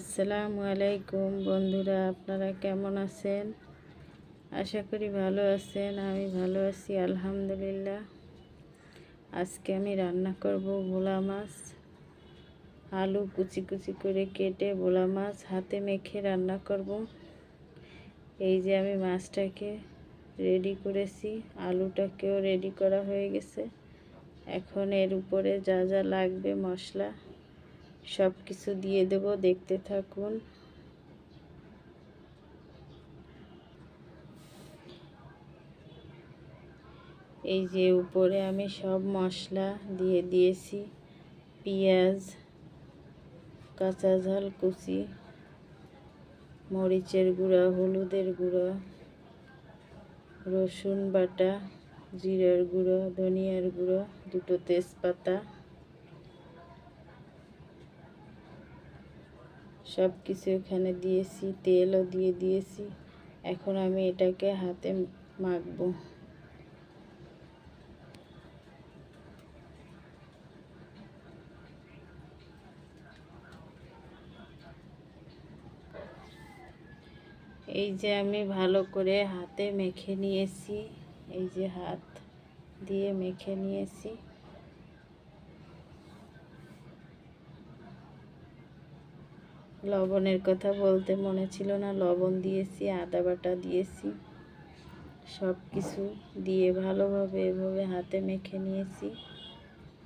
আসসালামু আলাইকুম বন্ধুরা, আপনারা কেমন আছেন? আশা করি ভালো আছেন, আমি ভালো আছি, আলহামদুলিল্লাহ। আজকে আমি রান্না করব ভোলা মাছ। আলু কুচি কুচি করে কেটে ভোলা মাছ হাতে মেখে রান্না করব। এই যে আমি মাছটাকে রেডি করেছি, আলুটাকেও রেডি করা হয়ে গেছে। এখন এর উপরে যা যা লাগবে মশলা সব কিছু দিয়ে দেব, দেখতে থাকুন। এই যে উপরে আমি সব মশলা দিয়ে দিয়েছি। পেঁয়াজ, কাঁচা ঝাল কুচি, মরিচের গুঁড়া, হলুদের গুঁড়ো, রসুন বাটা, জিরার গুঁড়ো, ধনিয়ার গুঁড়ো, দুটো তেজপাতা। সব কিছু এখানে দিয়েছি, তেলও দিয়ে দিয়েছি। এখন আমি এটাকে হাতে মাখবো। এই যে আমি ভালো করে হাতে মেখে নিয়েছি। এই যে হাত দিয়ে মেখে নিয়েছি। লবণের কথা বলতে মনে ছিল না। লবণ দিয়েছি, আদা বাটা দিয়েছি, সব কিছু দিয়ে ভালোভাবে এভাবে হাতে মেখে নিয়েছি।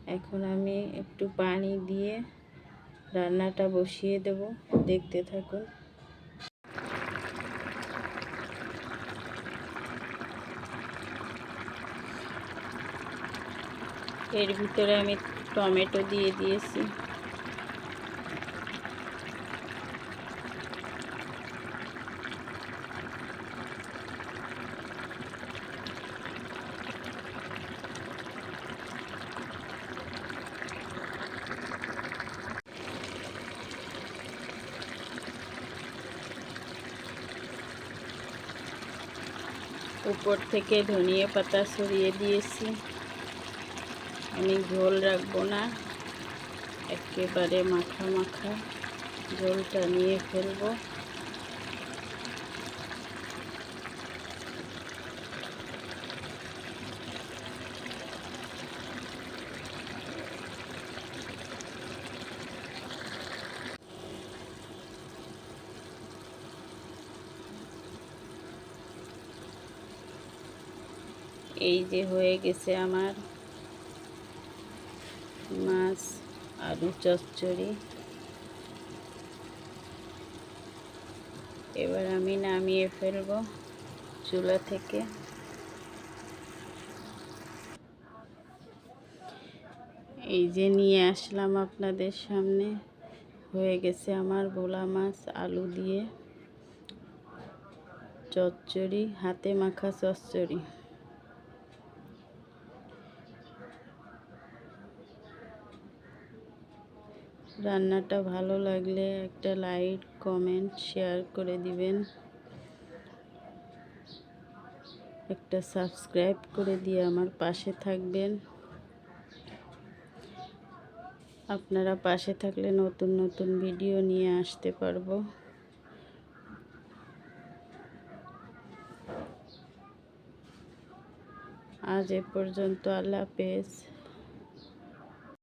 এখন আমি একটু পানি দিয়ে রান্নাটা বসিয়ে দেব। দেখতে থাকুন। এর ভিতরে আমি টমেটো দিয়ে দিয়েছি। উপর থেকে ধনিয়া পাতা সরিয়ে দিয়েছি। আমি ঝোল রাখব না। একেবারে মাখা মাখা ঝোলটা নিয়ে ফেলব। এই যে হয়ে গেছে আমার মাছ, আলু, চচ্চড়ি। এবার আমি নামিয়ে ফেলব চুলা থেকে। এই যে নিয়ে আসলাম আপনাদের সামনে। হয়ে গেছে আমার ভোলা মাছ, আলু দিয়ে চচ্চড়ি, হাতে মাখা চচ্চড়ি। রান্নাটা ভালো লাগলে একটা লাইক, কমেন্ট, শেয়ার করে দিবেন। একটা সাবস্ক্রাইব করে দিয়ে আমার পাশে থাকবেন। আপনারা পাশে থাকলে নতুন নতুন ভিডিও নিয়ে আসতে পারব। আজ এ পর্যন্ত আল্লাহ হাফেজ।